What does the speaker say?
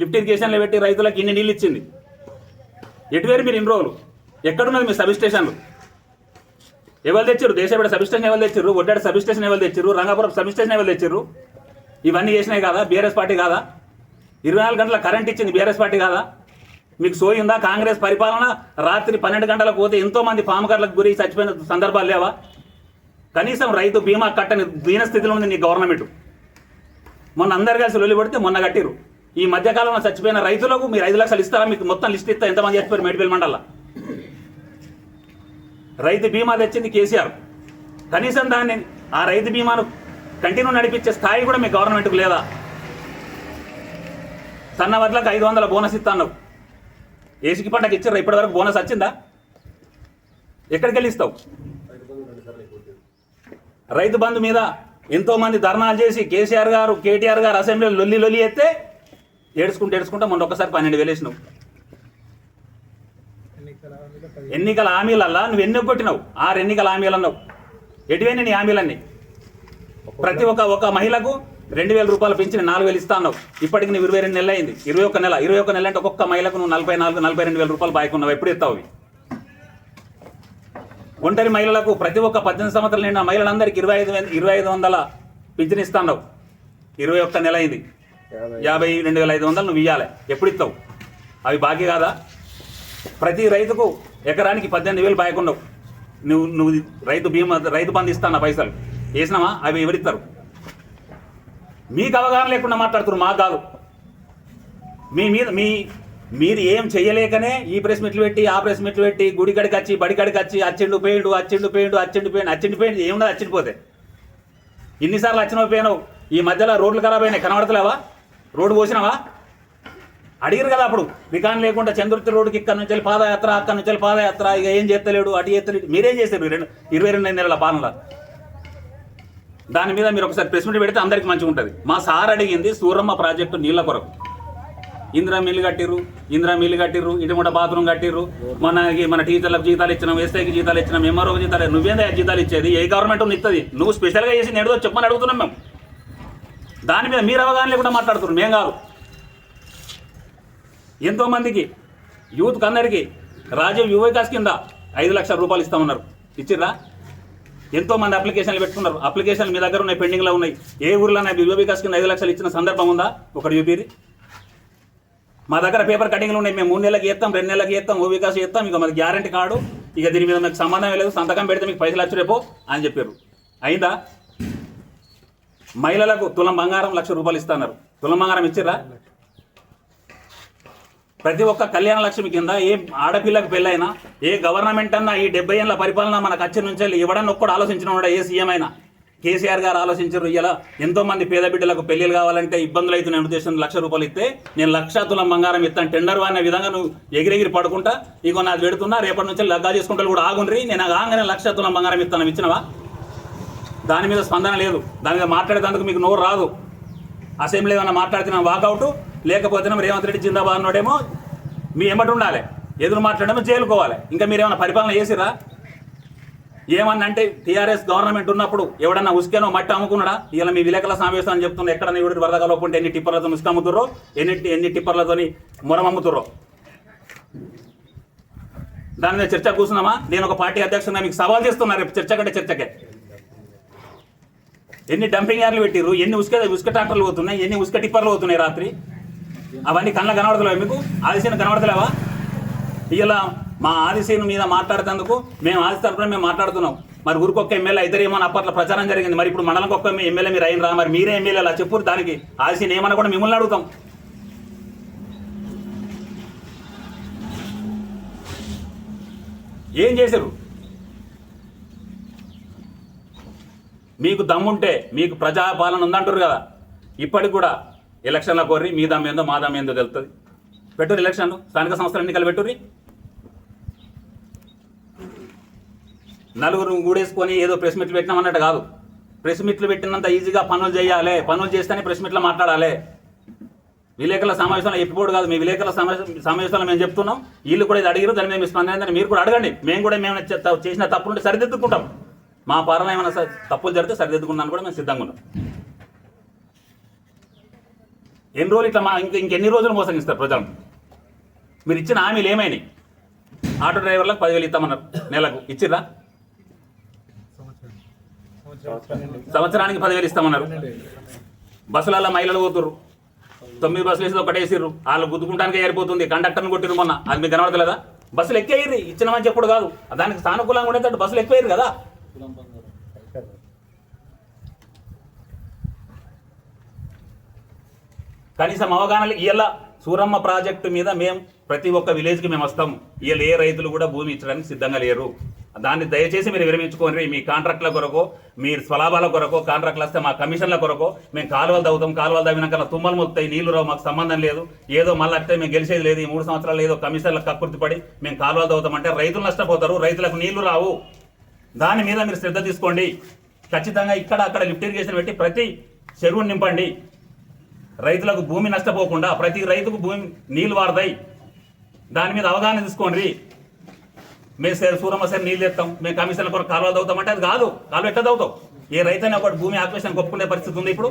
Lift ఇరిగేషన్లో పెట్టి రైతులకు ఇన్ని నీళ్ళు ఇచ్చింది. ఎటువేరు మీరు ఇన్ని రోజులు? ఎక్కడున్నది మీ సబ్ స్టేషన్లు ఎవరు తెచ్చారు దేశపేట సబ్ స్టేషన్ ఎవరు తెచ్చారు ఒడ్డాడ సబ్ స్టేషన్ ఎవరు తెచ్చారు రంగాపురం సబ్ స్టేషన్ ఎవరు తెచ్చారు ఇవన్నీ చేసినాయి కాదా? బీఆర్ఎస్ పార్టీ కాదా? ఇరవై నాలుగు గంటల కరెంట్ ఇచ్చింది బీఆర్ఎస్ పార్టీ కాదా? మీకు సోయి ఉందా? కాంగ్రెస్ పరిపాలన రాత్రి పన్నెండు గంటలకు పోతే ఎంతో మంది పాముకర్లకు గురి చచ్చిపోయిన సందర్భాలు లేవా? కనీసం రైతు బీమా కట్టని దీన స్థితిలో ఉంది నీ గవర్నమెంట్. మొన్న అందరు కలిసి వెళ్ళిపడితే మొన్న కట్టిరు ఈ మధ్యకాలంలో చచ్చిపోయిన రైతులకు మీరు ఐదు లక్షలు ఇస్తారా? మీకు మొత్తం లిస్ట్ ఇస్తా. ఎంతమంది చచ్చిపోయారు మేడిపల్లి మండల రైతు బీమా తెచ్చింది కేసీఆర్. కనీసం దాన్ని ఆ రైతు బీమాను కంటిన్యూ నడిపించే స్థాయి కూడా మీ గవర్నమెంట్కు లేదా? సన్న వడ్లకు ఐదు వందల బోనస్ ఇస్తాను ఏసికి పంటకు ఇచ్చారు ఇప్పటివరకు బోనస్ వచ్చిందా? ఎక్కడికి వెళ్ళి ఇస్తావు? రైతు బంధు మీద ఎంతోమంది ధర్నాలు చేసి కేసీఆర్ గారు కేటీఆర్ గారు అసెంబ్లీలో లొల్లి లొల్లి ఎత్తే ఏడుచుకుంటూ ఏడుచుకుంటా మొన్న ఒకసారి పన్నెండు వేలు వేసినావు. ఎన్నికల హామీలల్లా నువ్వు ఎన్ని కొట్టినావు? ఆరు ఎన్నికల హామీలు అన్నావు ఎటువైనా నీ హామీలన్నీ? ప్రతి ఒక్క ఒక మహిళకు రెండు వేల రూపాయలు పెంచి నాలుగు వేలు ఇస్తా అన్నావు. ఇప్పటికి నువ్వు ఇరవై రెండు నెలలు అయింది. ఇరవై ఒక్క నెల ఇరవై ఒక్క నెల అంటే ఒక్కొక్క మహిళకు నువ్వు నలభై నాలుగు నలభై రెండు వేల రూపాయలు బాయ్కున్నావు ఎప్పుడు ఇస్తావు ఒంటరి మహిళలకు ప్రతి ఒక్క పద్దెనిమిది సంవత్సరాలు నిండిన మహిళలందరికీ ఇరవై ఐదు వేల- ఇరవై ఐదు వందల పింఛన్ ఇస్తాన్నావు ఇరవై ఒక్క నెల అయింది. యాభై. రెండు వేల ఐదు వందలు నువ్వు ఇవ్వాలి ఎప్పుడు ఇస్తావు? అవి బాకీ కాదా? ప్రతి రైతుకు ఎకరానికి పద్దెనిమిది వేలు బాయకున్నావు నువ్వు నువ్వు రైతు బీమా రైతు బంధు ఇస్తాను పైసలు. వేసినావా? అవి ఎవరిస్తారు? మీకు అవగాహన లేకుండా మాట్లాడుతున్నారు మా కాదు మీ మీద మీ మీరు ఏం చేయలేకనే ఈ ప్రెస్ మీట్లు పెట్టి ఆ ప్రెస్ మీట్లు పెట్టి గుడి కడికి వచ్చి బడి కడికి వచ్చి అచ్చిండు పోయిండు అచ్చిండు పోయిండు అచ్చిండు పోయిండు అచ్చిండు పోయిండు ఏమున్నది అచ్చిండిపోతే? ఇన్నిసార్లు వచ్చినావు పోయినావు? ఈ మధ్యలో రోడ్లు ఖరాబ్ అయినాయి. కనబడతలేవా? రోడ్డు పోసినావా? అడిగిరు కదా అప్పుడు. వికాన్ లేకుండా చంద్రుతి రోడ్డుకి ఇక్కడ నుంచి వెళ్ళి పాదయాత్ర అక్కడ నుంచి వెళ్ళి పాదయాత్ర ఇక ఏం చేస్తలేడు అటు చేస్తలేడు. మీరేం చేశారు రెండు ఇరవై రెండు నెలల పాలనలో? దాని మీద మీరు ఒకసారి ప్రెస్ మీట్ పెడితే అందరికి మంచిగా ఉంటుంది. మా సార్ అడిగింది సూరమ్మ ప్రాజెక్టు నీళ్ళ కొరకు. ఇందిరా మిల్లు కట్టిర్రు ఇందిరా మిల్లు కట్టిర్రు ఇటుముట బాత్రూమ్ కట్టిర్రు. మనకి మన టీచర్లకు జీతాలు ఇచ్చినాం ఎస్ఐకి జీతాలు ఇచ్చినాం ఎంఆర్ఓకి జీతాలు నువ్వేందా జీతాలు ఇచ్చేది? ఏ గవర్నమెంట్ ఉంది ఇస్తుంది నువ్వు స్పెషల్గా చేసి నేడుదో చెప్పమని అడుగుతున్నాం మేము. దాని మీద మీరు అవగాహన లేకుండా మాట్లాడుతున్నారు. మేము కాదు. ఎంతోమందికి యూత్కి యూత్ అందరికీ రాజీవ్ యువ వికాస్ కింద ఐదు లక్షల రూపాయలు ఇస్తామన్నారు. ఇచ్చిర్రా? ఎంతోమంది అప్లికేషన్లు పెట్టుకున్నారు. అప్లికేషన్లు మీ దగ్గర ఉన్నాయి పెండింగ్లో ఉన్నాయి. ఏ ఊర్లో యువ వికాస్ కింద ఐదు లక్షలు ఇచ్చిన సందర్భం ఉందా? ఒకటి చూపిరి మా దగ్గర పేపర్ కటింగ్లు ఉన్నాయి. మేము మూడు నెలలకు చేస్తాం రెండు నెలలకు చేస్తాం ఓ వికాస్ చేస్తాం. ఇక మాది గ్యారంటీ కార్డు. ఇక దీని మీద మీకు సంబంధం లేదు. సంతకం పెడితే మీకు పైసలు వచ్చి రేపో అని చెప్పారు అయిందా? మహిళలకు తులం బంగారం లక్ష రూపాయలు ఇస్తున్నారు. తులం బంగారం ఇచ్చిరా ప్రతి ఒక్క కళ్యాణ లక్ష్మి కింద ఏ ఆడపిల్లకు పెళ్ళైనా ఏ గవర్నమెంట్ అన్నా ఈ డెబ్బై ఏళ్ళ పరిపాలన మనకు అచ్చి నుంచి ఇవ్వడానికి ఒక్కడు ఆలోచించిన వాడు ఏ సీఎం అయినా. కేసీఆర్ గారు ఆలోచించారు ఇలా ఎంతో మంది పేద బిడ్డలకు పెళ్ళిలు కావాలంటే ఇబ్బందులు అవుతున్నాయి ఉద్దేశం లక్ష రూపాయలు ఇస్తే నేను లక్ష తులం బంగారం ఇస్తాను. టెండర్ అనే విధంగా నువ్వు ఎగిరెగిరి పడుకుంటా ఇగో నాది పెడుతున్నా రేపటి నుంచి లగ్గా చేసుకుంటే కూడా ఆగుండ్రి. నేను ఆగానే లక్ష తులం బంగారం ఇస్తాను ఇచ్చినవా? దాని మీద స్పందన లేదు. దాని మీద మాట్లాడేందుకు మీకు నోరు రాదు. అసెంబ్లీ ఏమైనా మాట్లాడుతున్నా వాకౌట్. లేకపోతేనేమో రేవంత్ రెడ్డి జిందాబాద్ అన్నాడేమో మీ ఎమ్మటి ఉండాలి. ఎదురు మాట్లాడేమో జైలుకోవాలి. ఇంకా మీరు ఏమైనా పరిపాలన చేసిరా ఏమన్నా అంటే టీఆర్ఎస్ గవర్నమెంట్ ఉన్నప్పుడు ఎవడన్నా ఉసుకేనో మట్టి అమ్ముకున్నాడా? ఇలా మీ విలేకరుల సమావేశం అని చెప్తున్నా ఎక్కడ ఎవరి వరద కలవకుంటే ఎన్ని టిప్పర్లతో ఉసుక అమ్ముతుర్రో ఎన్ని ఎన్ని టిప్పర్లతోని మొరం అమ్ముతుర్రో దాని మీద చర్చ కూర్చున్నామా? నేను ఒక పార్టీ అధ్యక్షుడిగా మీకు సవాల్ చేస్తున్నా రేపు చర్చ కంటే చర్చకే. ఎన్ని డంపింగ్ యార్డ్లు పెట్టిర్రు? ఎన్ని ఉసుక ఉసుక ట్రాక్టర్లు పోతున్నాయి? ఎన్ని ఉసుక టిప్పర్లు పోతున్నాయి రాత్రి? అవన్నీ కళ్ళ కనబడతలేవా మీకు? ఆదిశీన కనబడతలేవా? ఇలా మా ఆదిశీను మీద మాట్లాడేందుకు మేము ఆది తరపున మేము మాట్లాడుతున్నాం. మరి ఊరికొక్క ఎమ్మెల్యే ఇద్దరేమో అని అప్పట్లో ప్రచారం జరిగింది. మరి ఇప్పుడు మండలంకి ఒక్క ఎమ్మెల్యే మీరు అయినరా? మరి మీరే ఎమ్మెల్యే అలా చెప్పు దానికి ఆదిశీని ఏమన్నా కూడా మిమ్మల్ని అడుగుతాం. ఏం చేశారు? మీకు దమ్ముంటే మీకు ప్రజాపాలన ఉందంటారు కదా. ఇప్పటికి కూడా ఎలక్షన్ల కోరి మీ దమ్ ఏందో మా దమ్ ఏందో తెలుస్తుంది పెట్టుర్రి ఎలక్షన్లు? స్థానిక సంస్థల ఎన్నికలు పెట్టుర్రి? నలుగురు గూడేసుకొని ఏదో ప్రెస్ మీట్లు పెట్టినామన్నట్టు కాదు. ప్రెస్ మీట్లు పెట్టినంత ఈజీగా పనులు చేయాలి. పనులు చేస్తేనే ప్రెస్ మీట్లో మాట్లాడాలి. విలేకరుల సమావేశంలో ఎప్పుడు కాదు మీ విలేకరుల సమావేశం సమావేశంలో మేము చెప్తున్నాం. వీళ్ళు కూడా ఇది అడిగారు దాని మీద మీ స్పందన మీరు కూడా అడగండి. మేము కూడా మేము చేసిన తప్పులుంటే సరిదిద్దుకుంటాం. మా పరంలో ఏమైనా స- తప్పులు జరిగితే సరిదిద్దుకున్నాను కూడా మేము సిద్ధంగా ఉన్నాం. ఎన్ని రోజులు ఇట్లా మా ఇంక ఇంకెన్ని రోజులు మోసగిస్తారు ప్రజలను మీరు ఇచ్చిన హామీలు ఏమైనాయి? ఆటో డ్రైవర్లకు పదివేలు ఇస్తామన్నారు. నెలకు ఇచ్చిర్రా? సంవత్సరానికి పదివేలు ఇస్తామన్నారు. బస్సులలో మహిళలు పోతుర్రు. తొమ్మిది బస్సులు వేసి ఒకటేసిర్రు వాళ్ళు గుద్దుకుంటానికే ఏరిపోతుంది. కండక్టర్ని కొట్టిరు మొన్న. అది మీకు కనబడతలేదా? బస్సులు ఎక్కేయ్యి ఇచ్చినామని చెప్పుడు కాదు. దానికి సానుకూలంగా ఉండేటట్టు బస్సులు ఎక్కువేరు కదా. కనీసం అవగాహన ఇవాళ సూరమ్మ ప్రాజెక్టు మీద మేము ప్రతి ఒక్క విలేజ్కి మేము వస్తాం. ఇవాళ ఏ రైతులు కూడా భూమి ఇచ్చడానికి సిద్ధంగా లేరు. దాన్ని దయచేసి మీరు విరమించుకోండి. మీ కాంట్రాక్ట్ల కొరకు మీ స్వలాభాల కొరకు కాంట్రాక్ట్లు వస్తే మా కమిషన్ల కొరకు మేము కాలువలు తవ్వుతాం. కాలువలు తవ్వినాక తుమ్మలు మొత్తాయి. నీళ్ళు రావు. మాకు సంబంధం లేదు. ఏదో మళ్ళీ అంటే మేము గెలిచేది లేదు. ఈ మూడు సంవత్సరాలు ఏదో కమిషన్లకు కక్కుర్తి పడి మేము కాలువలు తవ్వుతామంటే రైతులు నష్టపోతారు. రైతులకు నీళ్ళు రావు. దాని మీద మీరు శ్రద్ధ తీసుకోండి. ఖచ్చితంగా ఇక్కడ అక్కడ లిఫ్ట్ ఇరిగేషన్ పెట్టి ప్రతి చెరువుని నింపండి. రైతులకు భూమి నష్టపోకుండా ప్రతి రైతుకు భూమి నీళ్ళు వారదాయి దాని మీద అవగాహన తీసుకోండి. మేము సరే సూరమ్మ సరే నీళ్ళు తెస్తాం మేము కమిషన్ల కొరకు కాలువలు తవ్వుతాం అంటే అది కాదు. కాలువ ఎట్లా తవ్వుతాం ఏ రైతైనా ఒకటి భూమి ఆక్వేషన్ ఒప్పుకునే పరిస్థితి ఉంది ఇప్పుడు?